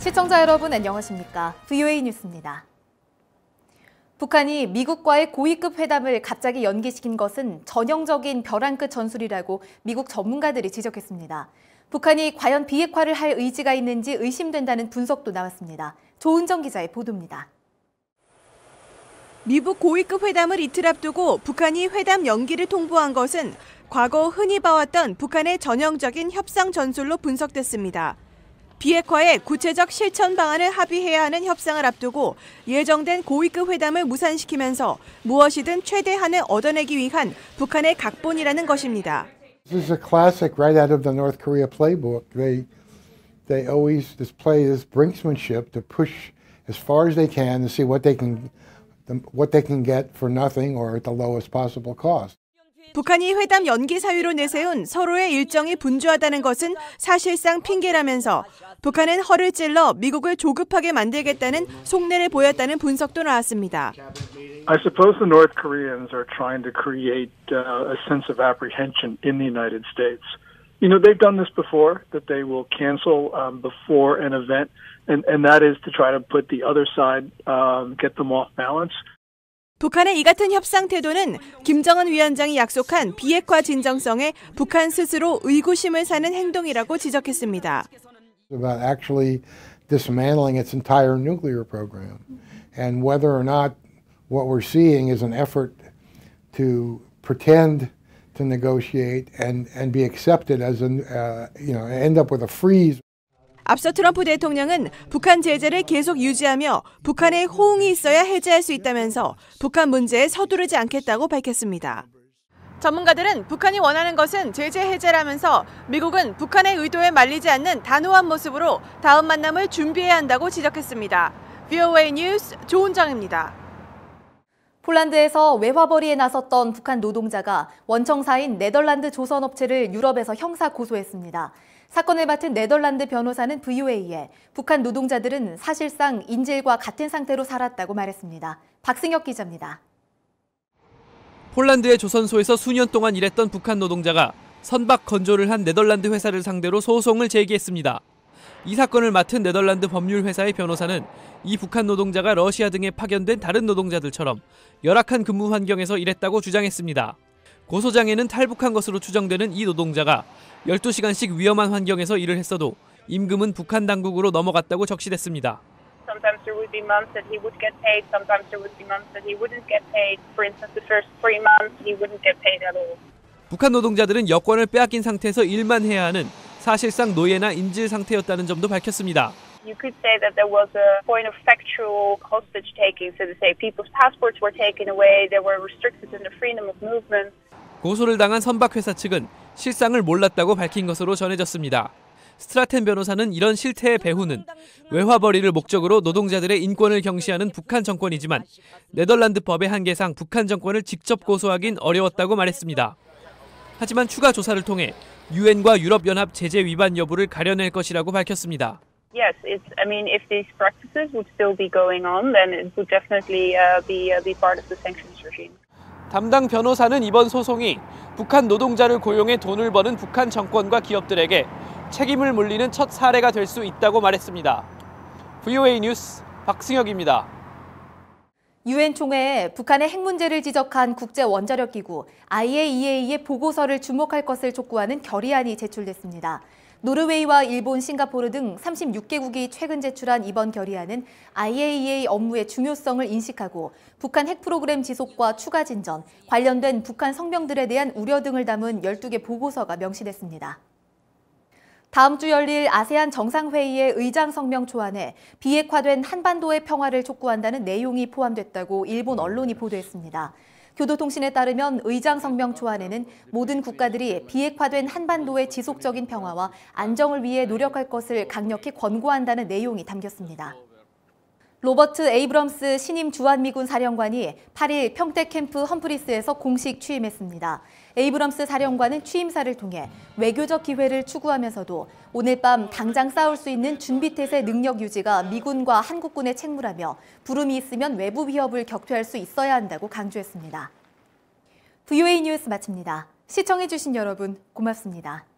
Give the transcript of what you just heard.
시청자 여러분 안녕하십니까? VOA 뉴스입니다. 북한이 미국과의 고위급 회담을 갑자기 연기시킨 것은 전형적인 벼랑 끝 전술이라고 미국 전문가들이 지적했습니다. 북한이 과연 비핵화를 할 의지가 있는지 의심된다는 분석도 나왔습니다. 조은정 기자의 보도입니다. 미국 고위급 회담을 이틀 앞두고 북한이 회담 연기를 통보한 것은 과거 흔히 봐왔던 북한의 전형적인 협상 전술로 분석됐습니다. 비핵화의 구체적 실천 방안을 합의해야 하는 협상을 앞두고 예정된 고위급 회담을 무산시키면서 무엇이든 최대한을 얻어내기 위한 북한의 각본이라는 것입니다. This is a classic right out of the North Korea playbook. They they always display this brinksmanship to push as far as they can to see what they can what they can get for nothing or at the lowest possible cost. 북한이 회담 연기 사유로 내세운 서로의 일정이 분주하다는 것은 사실상 핑계라면서 북한은 허를 찔러 미국을 조급하게 만들겠다는 속내를 보였다는 분석도 나왔습니다. I suppose the North Koreans are trying to create uh, a sense of apprehension in the United States. You know, they've done this before, that they will cancel um, before an event, and, and that is to try to put the other side, um, get them off balance. 북한의 이 같은 협상 태도는 김정은 위원장이 약속한 비핵화 진정성에 북한 스스로 의구심을 사는 행동이라고 지적했습니다. About actually dismantling its entire nuclear program, and whether or not what we're seeing is an effort to pretend to negotiate and and be accepted as a uh, you know end up with a freeze. 앞서 트럼프 대통령은 북한 제재를 계속 유지하며 북한의 호응이 있어야 해제할 수 있다면서 북한 문제에 서두르지 않겠다고 밝혔습니다. 전문가들은 북한이 원하는 것은 제재 해제라면서 미국은 북한의 의도에 말리지 않는 단호한 모습으로 다음 만남을 준비해야 한다고 지적했습니다. VOA 뉴스 조은정입니다. 폴란드에서 외화벌이에 나섰던 북한 노동자가 원청사인 네덜란드 조선업체를 유럽에서 형사 고소했습니다. 사건을 맡은 네덜란드 변호사는 VOA에 북한 노동자들은 사실상 인질과 같은 상태로 살았다고 말했습니다. 박승혁 기자입니다. 폴란드의 조선소에서 수년 동안 일했던 북한 노동자가 선박 건조를 한 네덜란드 회사를 상대로 소송을 제기했습니다. 이 사건을 맡은 네덜란드 법률 회사의 변호사는 이 북한 노동자가 러시아 등에 파견된 다른 노동자들처럼 열악한 근무 환경에서 일했다고 주장했습니다. 고소장에는 탈북한 것으로 추정되는 이 노동자가 12시간씩 위험한 환경에서 일을 했어도 임금은 북한 당국으로 넘어갔다고 적시됐습니다. Sometimes there would be months that he would get paid, sometimes there would be months that he wouldn't get paid. For instance, the first three months he wouldn't get paid at all. 북한 노동자들은 여권을 빼앗긴 상태에서 일만 해야 하는 사실상 노예나 인질 상태였다는 점도 밝혔습니다. You could say that there was a point of factual hostage taking, so to say. People's passports were taken away, they were restricted in the freedom of movement. 고소를 당한 선박회사 측은 실상을 몰랐다고 밝힌 것으로 전해졌습니다. 스트라텐 변호사는 이런 실태의 배후는 외화벌이를 목적으로 노동자들의 인권을 경시하는 북한 정권이지만 네덜란드 법의 한계상 북한 정권을 직접 고소하긴 어려웠다고 말했습니다. 하지만 추가 조사를 통해 유엔과 유럽연합 제재 위반 여부를 가려낼 것이라고 밝혔습니다. Yes, it's. I mean, if these practices would still be going on, then it would definitely uh, be uh, be part of the sanctions regime. 담당 변호사는 이번 소송이 북한 노동자를 고용해 돈을 버는 북한 정권과 기업들에게 책임을 물리는 첫 사례가 될 수 있다고 말했습니다. VOA 뉴스 박승혁입니다. 유엔 총회에 북한의 핵 문제를 지적한 국제 원자력 기구 IAEA의 보고서를 주목할 것을 촉구하는 결의안이 제출됐습니다. 노르웨이와 일본, 싱가포르 등 36개국이 최근 제출한 이번 결의안은 IAEA 업무의 중요성을 인식하고 북한 핵 프로그램 지속과 추가 진전, 관련된 북한 성명들에 대한 우려 등을 담은 12개 보고서가 명시됐습니다. 다음 주 열릴 아세안 정상회의의 의장 성명 초안에 비핵화된 한반도의 평화를 촉구한다는 내용이 포함됐다고 일본 언론이 보도했습니다. 교도통신에 따르면 의장 성명 초안에는 모든 국가들이 비핵화된 한반도의 지속적인 평화와 안정을 위해 노력할 것을 강력히 권고한다는 내용이 담겼습니다. 로버트 에이브럼스 신임 주한미군 사령관이 8일 평택 캠프 험프리스에서 공식 취임했습니다. 에이브럼스 사령관은 취임사를 통해 외교적 기회를 추구하면서도 오늘 밤 당장 싸울 수 있는 준비태세 능력 유지가 미군과 한국군의 책무라며 부름이 있으면 외부 위협을 격퇴할 수 있어야 한다고 강조했습니다. VOA 뉴스 마칩니다. 시청해주신 여러분 고맙습니다.